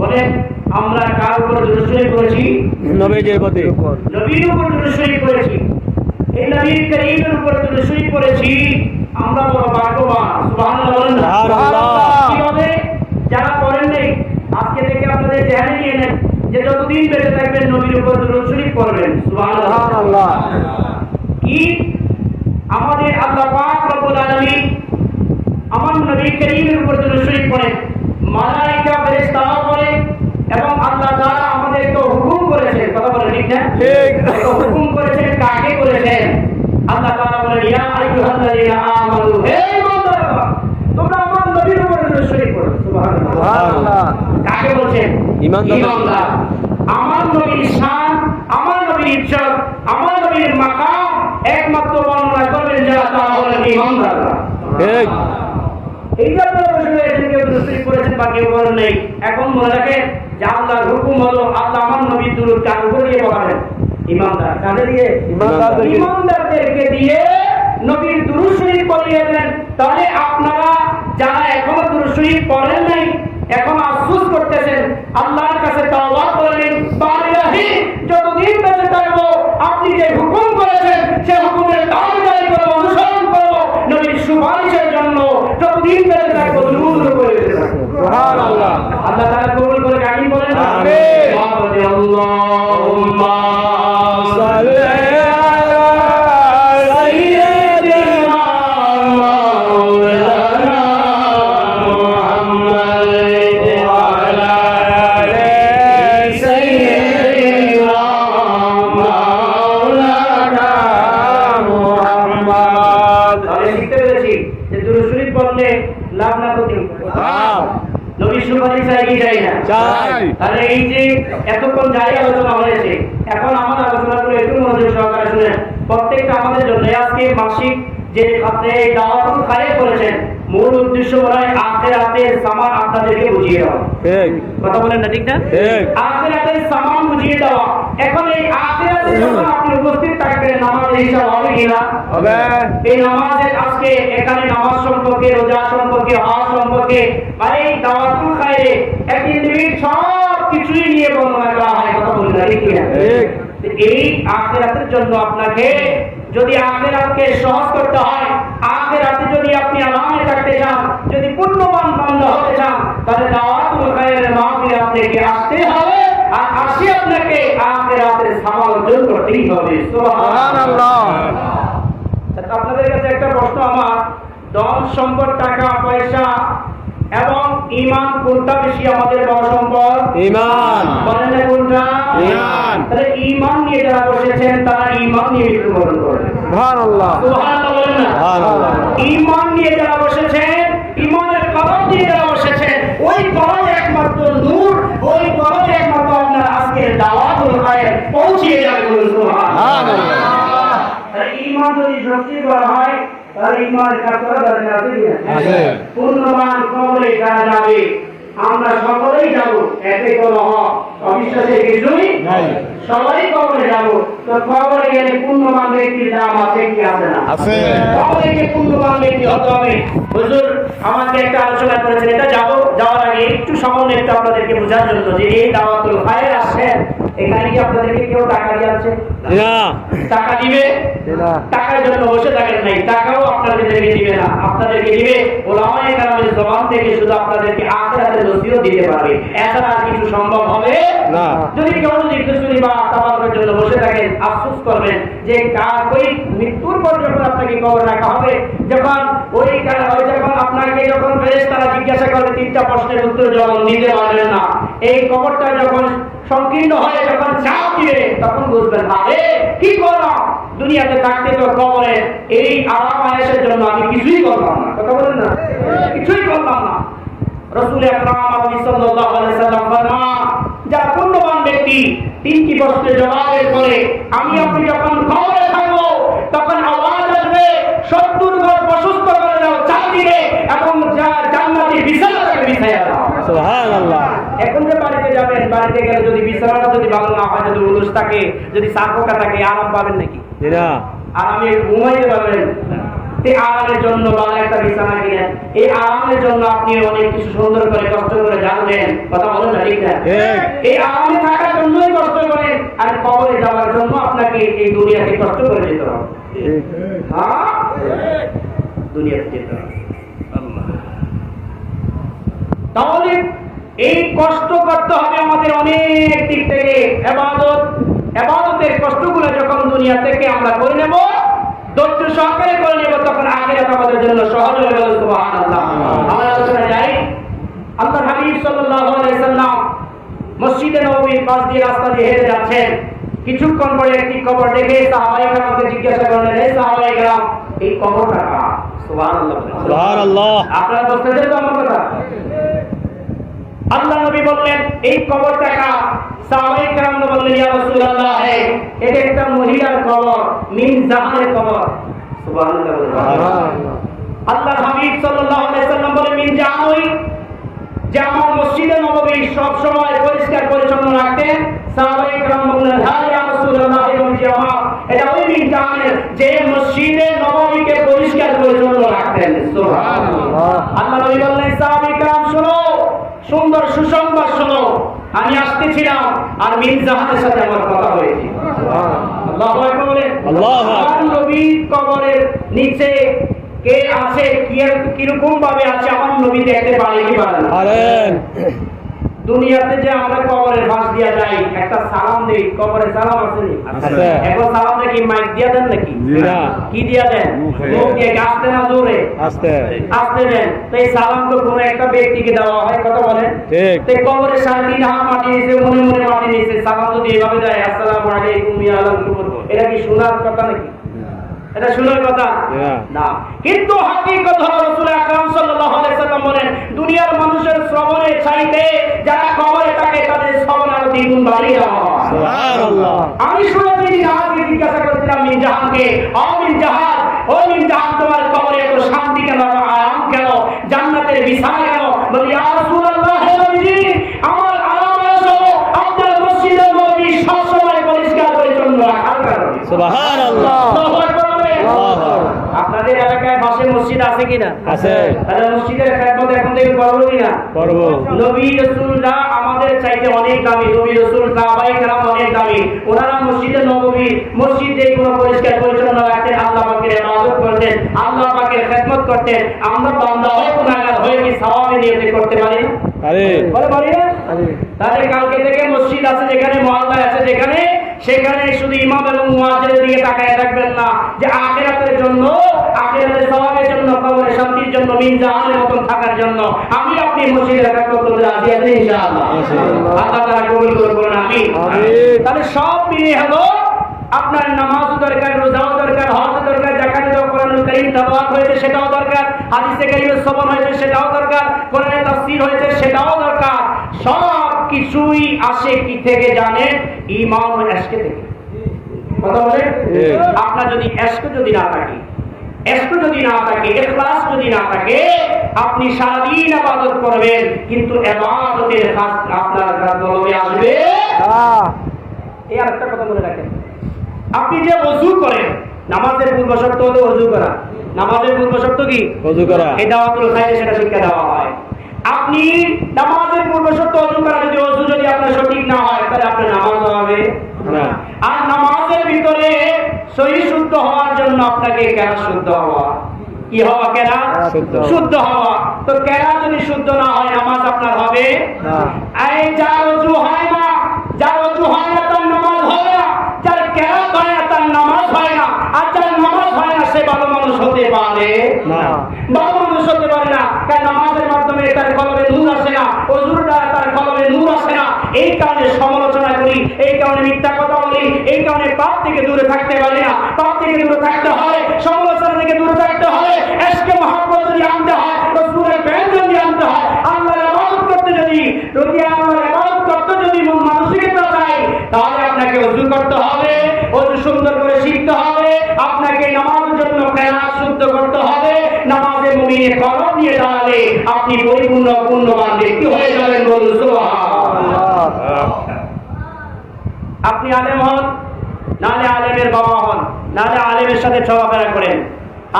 বলেন আমরা কার উপর দুরুশ্বরী করেছি। নবীজির প্রতি। নবীর উপর দুরুশ্বরী করেছি। এই নবীর করিমের উপর দুরুশ্বরী করেছি। আমরা বড় ভাগ্যবান সুবহানাল্লাহ সুবহানাল্লাহ। কীভাবে? যারা করেন নাই আজকে থেকে আপনাদের ধ্যানে নিয়ে নেন যে যতদিন বেঁচে থাকবেন নবীর উপর দুরুশ্বরী করবেন সুবহানাল্লাহ। কি? আমাদের আল্লাহ পাক রব্বুল আলামিন আমার নবী করিমের উপর দুরূদ পড়েন মালাইকা ফেরেশতারা পড়ে এবং আল্লাহ তাআলা আমাদেরকে হুকুম করেছেন কথা বলে ঠিক না ঠিক। তো হুকুম করেছেন কাকে করেছেন আল্লাহ তাআলা বলেন ইয়া আইয়ুহাল্লাযীনা আমানু হে ইমানদাররা তোমরা আমার নবীর উপর দুরূদ শরীফ পড়ো সুবহানাল্লাহ সুবহানাল্লাহ। কাকে বলছেন ইমানদার। আমার নবীর শান আমার নবীর ইজ্জত আমার নবীর মাকাম একমাত্র বর্ণনা করবেন যারা তারা হলেন ইমানদাররা ঠিক। এই যে আপনারা বসে রয়েছেন কেউ দুরুদ করেছেন বা কেউ করেন নেই। এখন মনে রাখেন যে আল্লাহর হুকুম হলো আল্লাহ আমার নবীর দুরুদ কার উপর দিয়ে পড়াবেন ইমানদার। কাকে দিয়ে? ইমানদারদেরকে। ইমানদারদেরকে দিয়ে নবীর দুরুদ পড়িয়ে দেন তাহলে আপনারা যারা এখনও দুরুদ শরীফ পড়েন নাই এখন আফসোস করতেছেন আল্লাহর কাছে তাওবা করলেন বারিলাহি যতদিন বেঁচে থাকব আপনি যে হুকুম করেছেন সে হুকুমের দাবিদারি করব অনুসরণ করব নবীর সুপারিশের জন্য যতদিন বেঁচে থাকব দুরুদ করে সুবহানাল্লাহ। আল্লাহ তাআলা কবুল করে আমিন বলেন আমিন। যে আপনি এই দাওয়াতুল খায়ে করেছেন মূল উদ্দেশ্য বলা হয় আখেরাতের সামান আপনাদেরকে বুঝিয়ে দেওয়া। ঠিক। কথা বলেন না ঠিক না? ঠিক। আখেরাতের সামান বুঝিয়ে দেওয়া। এখন এই আখেরাতে যখন আপনি উপস্থিত থাকবেন নামাজের হিসাব হবে কিনা হবে। এই নামাজের আজকে এখানে নামাজ সম্পর্কে রোজা সম্পর্কে হজ সম্পর্কে মানে এই দাওয়াতুল খায়রে একটি নিবিড় সব কিছুই নিয়ে বর্ণনা করা হয় কথা বলি না ঠিক কিনা? ঠিক। এই আখেরাতের জন্য আপনাকে যদি আখেরাতকে সহজ করতে হয়, আখেরাতে যদি আপনি আরামে থাকতে চান, যদি পূর্ণবান বন্ধ হতে চান, তাহলে দাওয়াতুল খায়রের মাহফিলে আপনাকে আসতে হবে আর আসি আপনাকে আখেরাতের সামাল অর্জন করতেই হবে। সুবহানাল্লাহ। আপনাদের কাছে একটা প্রশ্ন আমার, ধন, সম্পদ, টাকা, পয়সা এবং ইমান কোনটা বেশি আমাদের বড় সম্পদ? ঈমান। বলেন না কোনটা? ঈমান। তাহলে ইমান নিয়ে যারা বসেছেন তারা ইমান নিয়ে মৃত্যুবরণ করবে সুবহানাল্লাহ। সুবহানাল্লাহ বলেন না। সুবহানাল্লাহ। ইমান নিয়ে যারা বসেছেন ইমানের কলম নিয়ে যারা বসেছেন ওই কলম একমাত্র নূর ওই কলম একমাত্র আপনার আজকের দাওয়াত খায়ের পৌঁছিয়ে যাবে বলুন সুবহানাল্লাহ। ঈমান যদি শক্তি করা হয় দরকার আছে আছে। কবরে যারা যাবে? আমরা সকলেই যাব এতে কোনো অবিশ্বাসের কিছুই সবাই কবরে যাব। তো কবরে গেলে ব্যক্তির দাম আছে কি আছে না? আছে। কবরে গিয়ে ব্যক্তি হতে হবে। হুজুর আমাকে একটা আলোচনা করেছেন এটা যাব যাওয়ার আগে একটু সামান্য একটু আপনাদেরকে বোঝার জন্য যে এই দাওয়াতুল খায়ের আসছেন। এখানে কি আপনাদেরকে কেউ টাকা দিয়ে আছে? না। টাকা দিবে? না। টাকার জন্য বসে থাকেন নাই। টাকাও আপনাদেরকে দিবে না। আপনাদেরকে দিবে ওলামায়ে কেরামের জবান থেকে শুধু আপনাদেরকে আখিরাতের নসিহত দিতে পারবে। এছাড়া আর কিছু সম্ভব হবে? না। যদি কেউ যদি দুশ্মনী বা তাবারকের জন্য বসে থাকেন আফসোস করবেন যে কার ওই মৃত্যুর পর যখন আপনাকে কবর রাখা হবে যখন ওই যখন আপনাকে যখন ফেরেশতারা জিজ্ঞাসা করবে তিনটা প্রশ্নের উত্তর যখন দিতে পারবেন না। এই কবরটা যখন সংকীর্ণ হয়ে, যখন চাপ দিবে তখন বুঝবেন, আরে, কি করলাম? দুনিয়াতে থাকতে তো কবরে এই আরাম আয়েসের জন্য আমি কিছুই করলাম না। কথা বলেন না? কিছুই করলাম না। রসুল সাল্লাম ব্যক্তি তিনটি জবাবের পরে আমি আপনি যখন কবরে থাকব, তখন আওয়াজ আসবে, সত্তর প্রশস্ত করে দাও, চারদিকে এবং এখন যে বাড়িতে যাবেন বাড়িতে গেলে যদি বিছানাটা যদি ভালো না হয় যদি উলুস থাকে যদি সাফকা থাকে আরাম পাবেন নাকি? না। আর আমি ঘুমাইতে পারবেন? আরামের জন্য ভালো একটা বিছানা কিনেন এই আরামের জন্য আপনি অনেক কিছু সুন্দর করে কষ্ট করে জানবেন কথা বলেন না ঠিক না? এই আরামে থাকার জন্যই কষ্ট করেন আর কবরে যাওয়ার জন্য আপনাকে এই দুনিয়াকে কষ্ট করে যেতে হবে। হ্যাঁ? দুনিয়াতে যেতে হবে। তাহলে এই কষ্ট করতে হবে আমাদের অনেক দিক থেকে। এবাদত এবাদতের কষ্টগুলো যখন দুনিয়া থেকে আমরা করে নেব ধৈর্য সহকারে করে নেব তখন আখিরাত আমাদের জন্য সহজ হয়ে গেল সুবহানাল্লাহ। আমরা আলোচনা যাই। আল্লাহ হাবিব সাল্লাল্লাহু আলাইহি সাল্লাম মসজিদে নববীর পাশ দিয়ে রাস্তা দিয়ে হেঁটে যাচ্ছেন। কিছুক্ষণ পরে একটি কবর দেখে সাহাবাই কেরামকে জিজ্ঞাসা করলেন এই সাহাবাই এই কবরটা কার? সুবহানাল্লাহ। সুবহানাল্লাহ। আপনারা বুঝতেছেন তো আমার কথা? আল্লাহ নবী বললেন এই কবরটা কার সাহাবায়ে কেরাম বললেন ইয়া রাসূলুল্লাহ হে এটা একটা মহিলার কবর মিন জাহানের কবর সুবহানাল্লাহ সুবহানাল্লাহ। আল্লাহ হাবিব সাল্লাল্লাহু আলাইহি সাল্লাম বলে মিন জাহানই যে আমার মসজিদে নববী সব সময় পরিষ্কার পরিচ্ছন্ন রাখতেন সাহাবায়ে কেরাম বললেন হ্যাঁ ইয়া রাসূলুল্লাহ এবং জামা এটা ওই মিন জাহানের যে মসজিদে নববীকে পরিষ্কার পরিচ্ছন্ন রাখতেন সুবহানাল্লাহ আল্লাহ নবী বললেন সাহাবী کرام শোনো সুন্দর সুসংবাদ শোনো। আমি আসতেছিলাম আর মির্জা জাহানের সাথে আমার কথা হয়েছে। কবরের নিচে কে আছে কীরকম ভাবে আছে আমার নবী দেখতে পারে কি পারে দুনিয়াতে যে আমরা কবরের ফাঁস দিয়া যাই একটা সালাম দেই কবরে সালাম আছে নি? আছে। এখন সালাম নাকি মাইক দিয়া দেন নাকি? না। কি দিয়া দেন? মুখে। মুখ দিয়ে আসতে না জোরে? আস্তে। আসতে দেন। তো এই সালাম তো কোনো একটা ব্যক্তিকে দেওয়া হয় কথা বলেন। ঠিক। তো কবরে শান্তি না মাটি নিয়েছে মনে মনে মাটি নিয়েছে। সালাম যদি এভাবে দেয় আসসালামু আলাইকুম ইয়া আলাইকুম এটা কি শোনার কথা নাকি? এটা শোনার কথা। হ্যাঁ। না। কিন্তু হাকিকত হলো রাসূল আকরাম সাল্লাল্লাহু আলাইহি সাল্লাম বলেন দুনিয়ার মানুষের শ্রবণের চাইতে যারা কবরে থাকে তাদের শ্রবণ আরও দ্বিগুণ বাড়িয়ে সুবহানাল্লাহ। আমি শুনেছি জাহাজকে জিজ্ঞাসা করেছিলাম মিন জাহানকে ও মিন জাহান ও মিন জাহান তোমার কবরে এত শান্তি কেন? আরাম কেন? জান্নাতের বিছানা কেন? বলি ইয়া রাসূলুল্লাহ হে নবীজি আমার আরাম হলো আপনার মসজিদের নবী সব সময় পরিষ্কার পরিচ্ছন্ন রাখার কারণে সুবহানাল্লাহ আল্লাহু আকবার বলেন। আল্লাহু আপনাদের এলাকায় পাশে মসজিদ আছে কিনা? আছে। তাহলে মসজিদের খেদমত এখন থেকে করব কিনা? করব নবী রসুলরা আমাদের চাইতে অনেক দামি। নবী রসুল সাহাবাই কেরাম অনেক দামি। ওনারা মসজিদে নববী মসজিদে কোনো পরিষ্কার পরিচ্ছন্ন রাখতেন আল্লাহ পাকের ইবাদত করতেন আল্লাহ পাকের খেদমত করতেন। আমরা বান্দা হয়ে গুনাহগার হয়ে কি সওয়াবে নিয়তে করতে পারি আরে। বলে পারি না? তাহলে কালকে থেকে মসজিদ আছে যেখানে মহল্লা আছে যেখানে সেখানে শুধু ইমাম এবং মুয়াজ্জিনের দিকে তাকায় রাখবেন না। যে আখিরাতের জন্য আখিরাতের সওয়াবের জন্য কবরের শান্তির জন্য মিন জাহানের মতন থাকার জন্য আমি আপনি মসজিদের একটা করতে রাজি আছি ইনশাআল্লাহ। ইনশাআল্লাহ। আল্লাহ তাআলা কবুল করে আমি তাহলে সব মিলিয়ে হলো আপনার নামাজ দরকার রোজাও দরকার হজ দরকার জাকাত কোরআনুল কারীম তেলাওয়াত হয়েছে সেটাও দরকার। হাদিসে কারীমের শ্রবণ হয়েছে সেটাও দরকার। কোরআনের তাফসীর হয়েছে সেটাও দরকার। সব কিছুই আসে কি থেকে জানেন? ঈমান ও থেকে। কথা বলে আপনার যদি ইশক যদি না থাকে ইশক যদি না থাকে যদি না থাকে আপনি সারাদিন ইবাদত করবেন কিন্তু কাজ আপনার কলমে আসবে এই একটা কথা মনে রাখেন। আপনি যে অজু করেন নামাজের পূর্ব শর্ত হলো অজু করা। নামাজের পূর্ব শর্ত কি? ওযু করা। এই দাওয়াতুল খাইরে সেটা শিক্ষা দেওয়া হয়। আপনি নামাজের পূর্ব শর্ত অজু করা যদি অজু যদি আপনার সঠিক না হয় তাহলে আপনার নামাজ হবে। আর নামাজের ভিতরে সহি শুদ্ধ হওয়ার জন্য আপনাকে কেন শুদ্ধ হওয়া। কি হওয়া কেনা শুদ্ধ। শুদ্ধ হওয়া। তো কেনা যদি শুদ্ধ না হয় নামাজ আপনার হবে। এই যার অজু হয় না যার অজু হয় না তার নামাজ হয় না। যার কেরাত হয় না তার নামাজ হয় না। আর যার নামাজ হয় না সে ভালো মানুষ হতে পারে। না ভালো মানুষ হতে পারে না কারণ নামাজের মাধ্যমে তার কলমে নূর আসে না অজুর দ্বারা তার কলমে নূর আসে না এই কারণে সমালোচনা করি, এই কারণে মিথ্যা কথা বলি, এই কারণে পাপ থেকে দূরে থাকতে পারি না পাপ থেকে দূরে থাকতে হয়, সমালোচনা থেকে দূরে থাকতে হয় এসকে মহাব্বত যদি আনতে হয়, রসুলের প্রেম যদি আনতে হয়, আল্লাহর ইবাদত করতে যদি যদি আল্লাহর ইবাদত করতে যদি মন মানসিকতা চাই, তাহলে আপনাকে অজু করতে হবে, অজু সুন্দর করে শিখতে হবে, আপনাকে নামাজের জন্য কেরাত শুদ্ধ করতে হবে, নামাজে মুমিনে কলম নিয়ে দাঁড়ালে আপনি পরিপূর্ণ পূর্ণবান ব্যক্তি হয়ে যাবেন বলুন, সুবহানাল্লাহ। আপনি আলেম হন নালে আলেমের বাবা হন নালে আলেমের সাথে চলাফেরা করেন।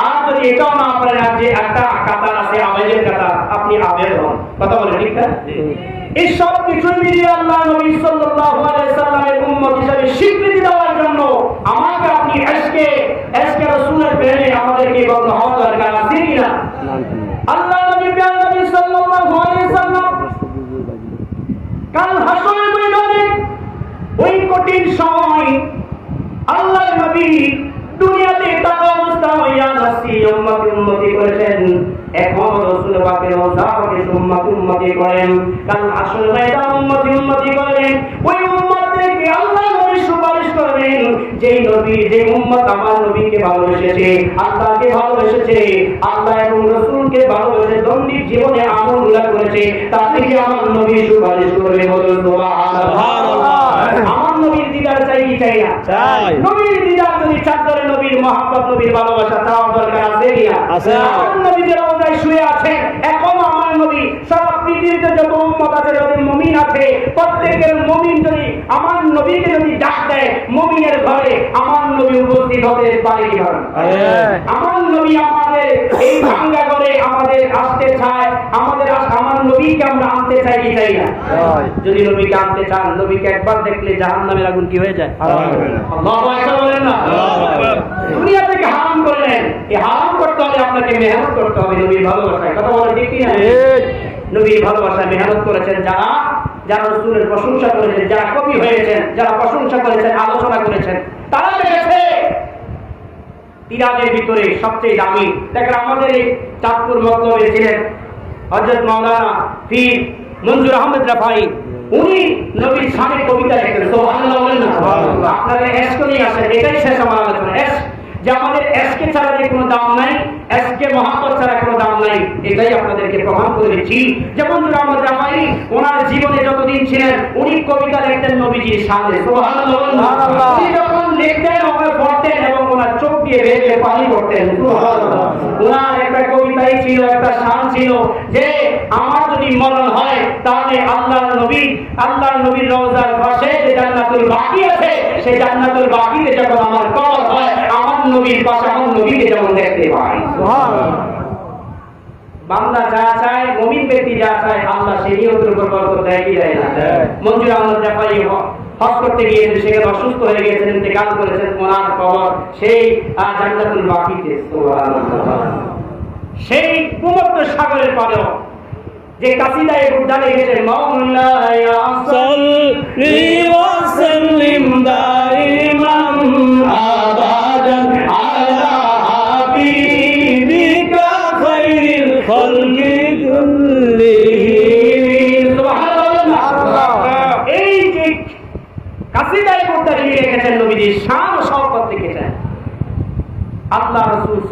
আর যদি এটাও না পারেন যে একটা কাতার আছে আবেদের কাতার আপনি আবেদ হন। কথা বলেন ঠিক না? এই সব কিছু মিলিয়ে আল্লাহ নবী সাল্লাল্লাহু আলাইহি সাল্লামের উম্মত হিসেবে স্বীকৃতি দেওয়ার জন্য আমাকে আপনি আজকে আজকে রাসূলের প্রেমে আমাদেরকে বন্ধ হওয়া দরকার আছে কি না আল্লাহ নবী প্রিয় নবী সাল্লাল্লাহু আলাইহি সাল্লাম কাল হাসরের ময়দানে ওই কঠিন সময় আল্লাহ নবী দুনিয়াতে থাকা অবস্থা হইয়া যাচ্ছি উম্মতি উম্মতি করেছেন এখন রসুল পাকের ওসাফকে উম্মতি করেন। কারণ আসল ময়দান উম্মতি উম্মতি করেন। ওই উম্মতদেরকে আল্লাহ নবী সুপারিশ করবেন। যেই নবী যে উম্মত আমার নবীকে ভালোবেসেছে আল্লাহকে ভালোবেসেছে আল্লাহ এবং রসুলকে ভালোবেসে দৈনিক জীবনে আমল উল্লাহ করেছে তাদেরকে আমার নবী সুপারিশ করবে বলুন আমার নবীর দিদার চাই কি চাই না? নবীর দিদার যদি নবীর মহাব্বত নবীর ভালোবাসা চাওয়ার দরকার আছে আছে। নবীদের রওজায় শুয়ে আছেন এখন নবী সব পৃথিবীতে যত উম্মত আছে যত মুমিন আছে প্রত্যেকের মমিন যদি আমার নবীকে যদি ডাক দেয় মমিনের ঘরে আমার নবী উপস্থিত হতে পারে। আমার নবী আমাদের এই ভাঙ্গা করে আমাদের আসতে চায় আমাদের আমার নবীকে আমরা আনতে চাই কি চাই না? যদি নবীকে আনতে চান নবীকে একবার দেখলে জাহান্নামের আগুন কি হয়ে যায়? বলেন না? দুনিয়া থেকে হারাম করলেন। এই হারাম করতে হলে আপনাকে মেহনত করতে হবে নবীর ভালোবাসায়। কথা বলে ঠিক না নবীর ভালোবাসায় মেহনত করেছেন যারা? যারা রসুলের প্রশংসা করেছেন যারা কবি হয়েছেন যারা প্রশংসা করেছেন আলোচনা করেছেন তারা দেখেছে তিরাজের ভিতরে সবচেয়ে দামি। দেখেন আমাদের এই চাঁদপুর মতলবে ছিলেন হজরত মাওলানা পীর মঞ্জুর আহমেদ রাফাই। উনি নবীর সামনে কবিতা লিখতেন। তো। আপনারা নিয়ে আসেন। এটাই শেষ আমার আলোচনা। এস যে আমাদের এসকে ছাড়া যে কোনো দাম নাই এসকে মহাপত ছাড়া কোনো দাম নাই এটাই আপনাদেরকে প্রমাণ করে দিচ্ছি। যেমন আহমদ রাফাই ওনার জীবনে যতদিন ছিলেন উনি কবিতা লিখতেন নবীজির সামনে। যখন লিখতেন ওকে পড়তেন এবং ওনার চোখ দিয়ে বেরিয়ে পানি সুবহানাল্লাহ। ওনার একটা কবিতাই ছিল একটা শান ছিল যে আমার যদি মরণ হয় তাহলে আল্লাহর নবী আল্লাহর নবীর রওজার পাশে যে জান্নাতুল বাকি আছে সেই জান্নাতুল বাকিতে যখন আমার কবর হয় আমার নবীর পাশে আমার নবীকে যেমন দেখতে পাই। বান্দা যা চায় মমিন ব্যক্তি যা চায় আল্লাহ সেই নিয়তের উপর বরকত দেয় কি দেয় না মঞ্জুর আহমদ জাফারি হ- হজ করতে গিয়েছেন সেখানে অসুস্থ হয়ে গিয়েছেন, ইন্তেকাল করেছেন ওনার কবর, সেই জান্নাতুল বাকিতে। সেই কুমত্ব সাগরের পারেও যে কাসিদায় উদ্যানে গেছেন মাওলায়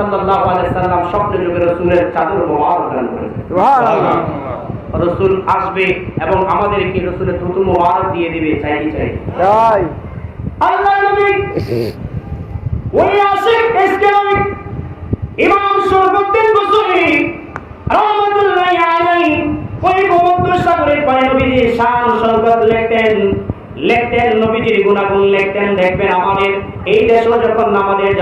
রাসূল সাল্লাল্লাহু আলাইহি সাল্লাম স্বপ্নে যুগে রাসূলের চাদর মোবারক দান করেছেন। রসুল আসবে এবং আমাদেরকে রসুলের মোবারক দিয়ে দিবে চাই চাই। আল্লাহ নবী ওই আশিক ইমাম সরবুদ্দিন বসরি রহমতুল্লাহি আলাইহি ওই সাগরের নবীজি শান লিখতেন লিখতেন নবীজির গুণাগুণ লিখতেন দেখবেন আমাদের এই দেশও যখন আমাদের